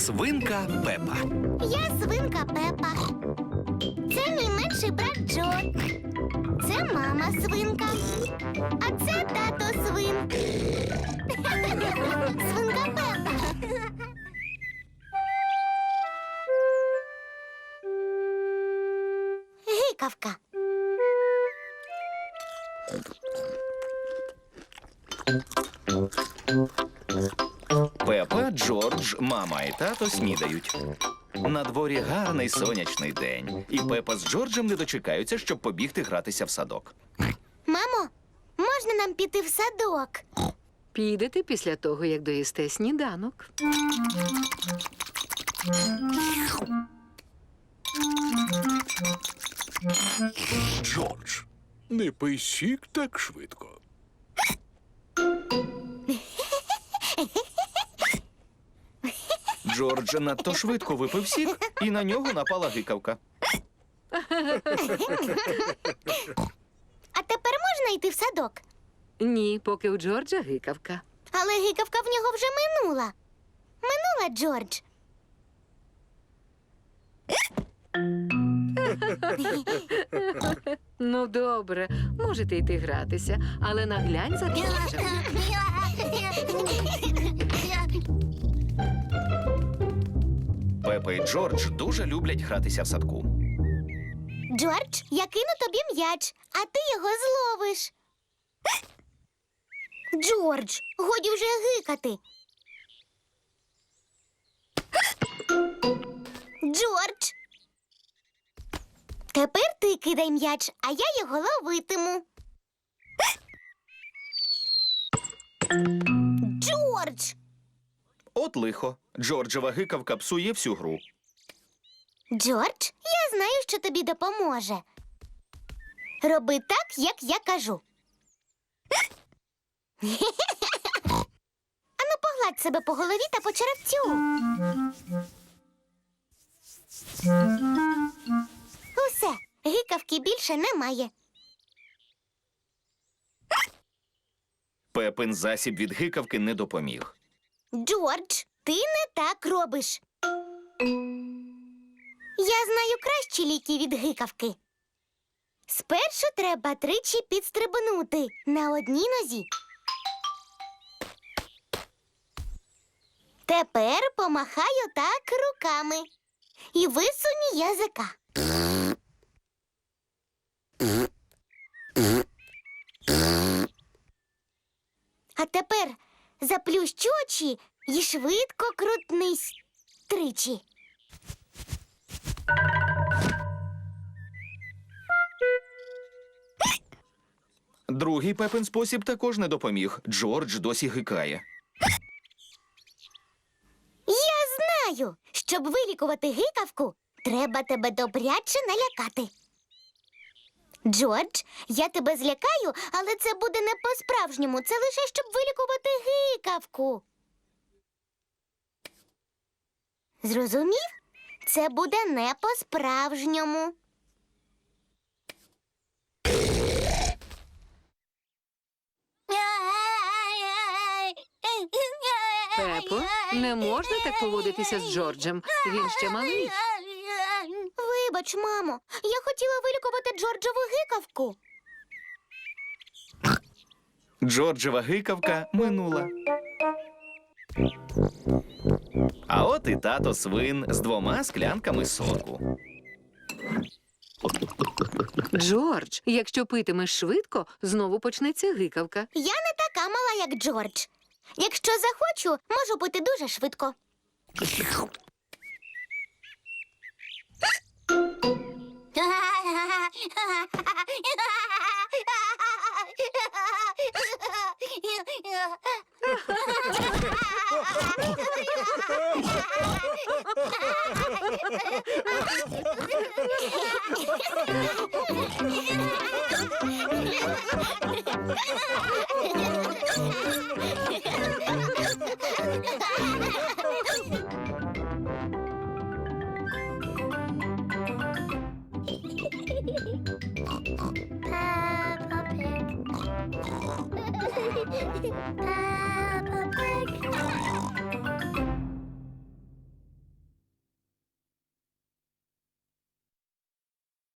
Свинка Пепа. Я свинка Пепа. Це мій менший брат Джо. Це мама свинка. А це тато свин. Свинка Пепа. Гикавка. Джордж, мама і тато снідають. На дворі гарний сонячний день, і Пепа з Джорджем не дочекаються, щоб побігти гратися в садок. Мамо, можна нам піти в садок? Підете після того, як доїсте сніданок. Джордж, не пий сік так швидко. Джордж надто швидко випив сік, і на нього напала гикавка. А тепер можна йти в садок? Ні, поки у Джорджа гикавка. Але гикавка в нього вже минула. Минула, Джордж. Ну, добре, можете йти гратися, але наглянь за Джорджем. Пепа і Джордж дуже люблять гратися в садку. Джордж, я кину тобі м'яч, а ти його зловиш. Джордж, годі вже гикати. Джордж. Тепер ти кидай м'яч, а я його ловитиму. От лихо. Джорджева гикавка псує всю гру. Джордж, я знаю, що тобі допоможе. Роби так, як я кажу. Ану, погладь себе по голові та по черевцю. Усе, гикавки більше немає. Пепин засіб від гикавки не допоміг. Джордж, ти не так робиш. Я знаю кращі ліки від гикавки. Спершу треба тричі підстрибнути на одній нозі. Тепер помахаю так руками і висунь язика. А тепер заплющ очі і швидко крутнись тричі. Другий Пепин спосіб також не допоміг. Джордж досі гикає. Я знаю, щоб вилікувати гикавку, треба тебе добряче налякати. Джордж, я тебе злякаю, але це буде не по-справжньому. Це лише щоб вилікувати гикавку. Зрозумів? Це буде не по-справжньому. Пепо, не можна так поводитися з Джорджем. Він ще малий. Вибач, мамо, я хотіла вилікувати Джорджову гикавку. Джорджева гикавка минула. А от і тато свин з двома склянками соку. Джордж, якщо питимеш швидко, знову почнеться гикавка. Я не така мала, як Джордж. Якщо захочу, можу пити дуже швидко. Ha ha ha! Peppa Pig. Peppa